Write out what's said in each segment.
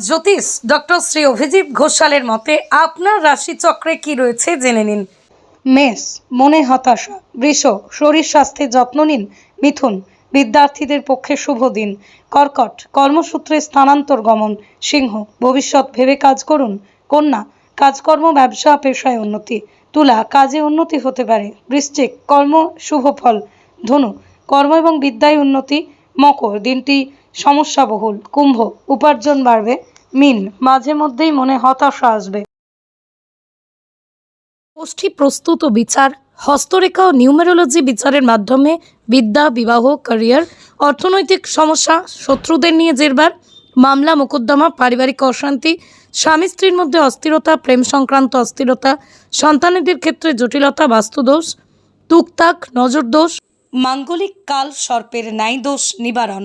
জ্যোতিষ, doctor Shri Abhijit ঘোষালের মতে আপনার রাশিচক্রে কি রয়েছে জেনে নিন। মেষ, মনে হতাশা, বৃষ, শরীর স্বাস্থ্যের যত্ন নিন, মিথুন, বিদ্যার্থীদের পক্ষে শুভ দিন, কর্কট, কর্মসূত্রে স্থানান্তর গমন, সিংহ, ভবিষ্যৎ ভেবে কাজ করুন, কন্যা, কাজকর্ম, ব্যবসা, পেশায় উন্নতি, তুলা, কাজে উন্নতি হতে পারে, বৃশ্চিক, কর্ম, শুভ ফল, ধনু, কর্ম এবং বিদ্যায় উন্নতি, মকর, দিনটি সমস্যাবহুল, কুম্ভ, উপার্জন বাড়বে মিন, মাঝে মধ্যেই মনে হতাশা আসবে। গোষ্ঠী প্রস্তুত বিচার, হস্তরেখা ও নিউমেরোলজি বিচারের মাধ্যমে বিদ্যা, বিবাহ, ক্যারিয়ার, অর্থনৈতিক সমস্যা, শত্রুদের নিয়ে জেরবার, মামলা, মোকদ্দমা, পারিবারিক অশান্তি, স্বামী স্ত্রীর মধ্যে অস্থিরতা, প্রেম সংক্রান্ত অস্থিরতা, সন্তানেদের ক্ষেত্রে জটিলতা, বাস্তুদোষ তুকতাক নজরদোষ, মাঙ্গলিক কাল, সর্পের ন্যায় দোষ নিবারণ।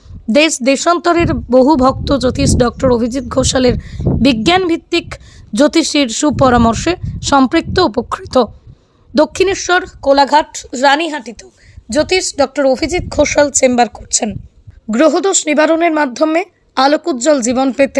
দেশ দেশান্তরের বহু ভক্ত জ্যোতিষ ডক্টর অভিজিৎ ঘোষালের বিজ্ঞান ভিত্তিক জ্যোতিষীর সুপরামর্শে সম্পৃক্ত উপকৃত। দক্ষিণেশ্বর, কোলাঘাট, রানীহাটিতেও জ্যোতিষ ডক্টর অভিজিৎ ঘোষাল চেম্বার করছেন। গ্রহদোষ নিবারণের মাধ্যমে আলোকোজ্জ্বল জীবন পেতে